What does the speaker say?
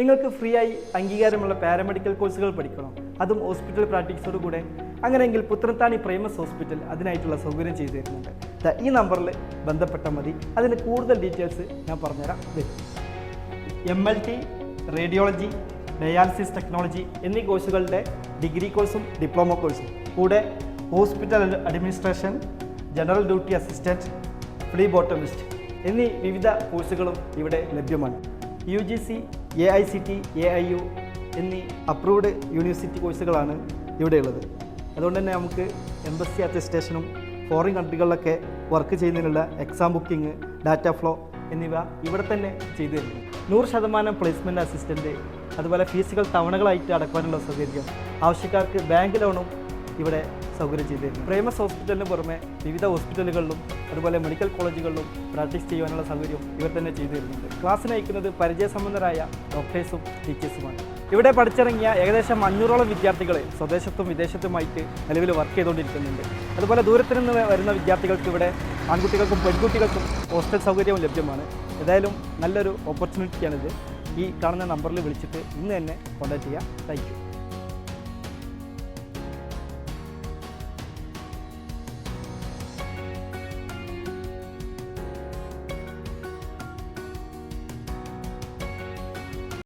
നിങ്ങൾക്ക് ഫ്രീ ആയി അംഗീകാരമുള്ള പാരാമെഡിക്കൽ കോഴ്സുകൾ പഠിക്കണം. അതും ഹോസ്പിറ്റൽ പ്രാക്ടീസോട് കൂടെ. അങ്ങനെയെങ്കിൽ പുത്രത്താണി പ്രേമസ് ഹോസ്പിറ്റൽ അതിനായിട്ടുള്ള സൗകര്യം ചെയ്തു തരുന്നുണ്ട് ഈ നമ്പറിൽ ബന്ധപ്പെട്ടാൽ മതി. അതിന് കൂടുതൽ ഡീറ്റെയിൽസ് ഞാൻ പറഞ്ഞുതരാം. M L T radiology dialysis technology എന്നീ കോഴ്സുകളുടെ ഡിഗ്രി കോഴ്സും ഡിപ്ലോമ കോഴ്സും. കൂടെ hospital administration general duty assistant phlebotomist എന്നീ വിവിധ കോഴ്സുകളും ഇവിടെ ലഭ്യമാണ്. U G C A I C T A I U എന്നീ അപ്രൂവ്ഡ് യൂണിവേഴ്സിറ്റി കോഴ്സുകളാണ് ഇവിടെയുള്ളത്. അതുകൊണ്ട് തന്നെ നമുക്ക് എംബസി അറ്റസ്റ്റേഷനും ഫോറിൻ കൺട്രികളിലൊക്കെ വർക്ക് ചെയ്യുന്നതിനുള്ള എക്സാം ബുക്കിംഗ് ഡാറ്റ ഫ്ലോ എന്നിവ ഇവിടെ തന്നെ ചെയ്തു തരുന്നു. നൂറ് ശതമാനം പ്ലേസ്മെന്റ് അസിസ്റ്റന്റ് അതുപോലെ ഫീസുകൾ തവണകളായിട്ട് അടക്കാനുള്ള സൗകര്യം ആവശ്യക്കാർക്ക് ബാങ്ക് ലോണും ഇവിടെ സൗകര്യം ചെയ്തിരുന്നു. പ്രേമസ് ഹോസ്പിറ്റലിന് പുറമെ വിവിധ ഹോസ്പിറ്റലുകളിലും അതുപോലെ മെഡിക്കൽ കോളേജുകളിലും പ്രാക്ടീസ് ചെയ്യാനുള്ള സൗകര്യം ഇവർ തന്നെ ചെയ്തു തരുന്നുണ്ട് നയിക്കുന്നത് പരിചയസമ്പന്നരായ ഡോക്ടേഴ്സും ടീച്ചേഴ്സുമാണ്. ഇവിടെ പഠിച്ചിറങ്ങിയ ഏകദേശം അഞ്ഞൂറോളം വിദ്യാർത്ഥികളെ സ്വദേശത്തും വിദേശത്തുമായിട്ട് നിലവിൽ വർക്ക് ചെയ്തുകൊണ്ടിരിക്കുന്നുണ്ട്. അതുപോലെ ദൂരത്തു നിന്ന് വരുന്ന വിദ്യാർത്ഥികൾക്ക് ഇവിടെ ആൺകുട്ടികൾക്കും പെൺകുട്ടികൾക്കും ഹോസ്റ്റൽ സൗകര്യവും ലഭ്യമാണ്. ഏതായാലും നല്ലൊരു ഓപ്പർച്യൂണിറ്റിയാണിത് ഈ കാണുന്ന നമ്പറിൽ വിളിച്ചിട്ട് ഇന്ന് തന്നെ കോൺടാക്ട് ചെയ്യാം. താങ്ക്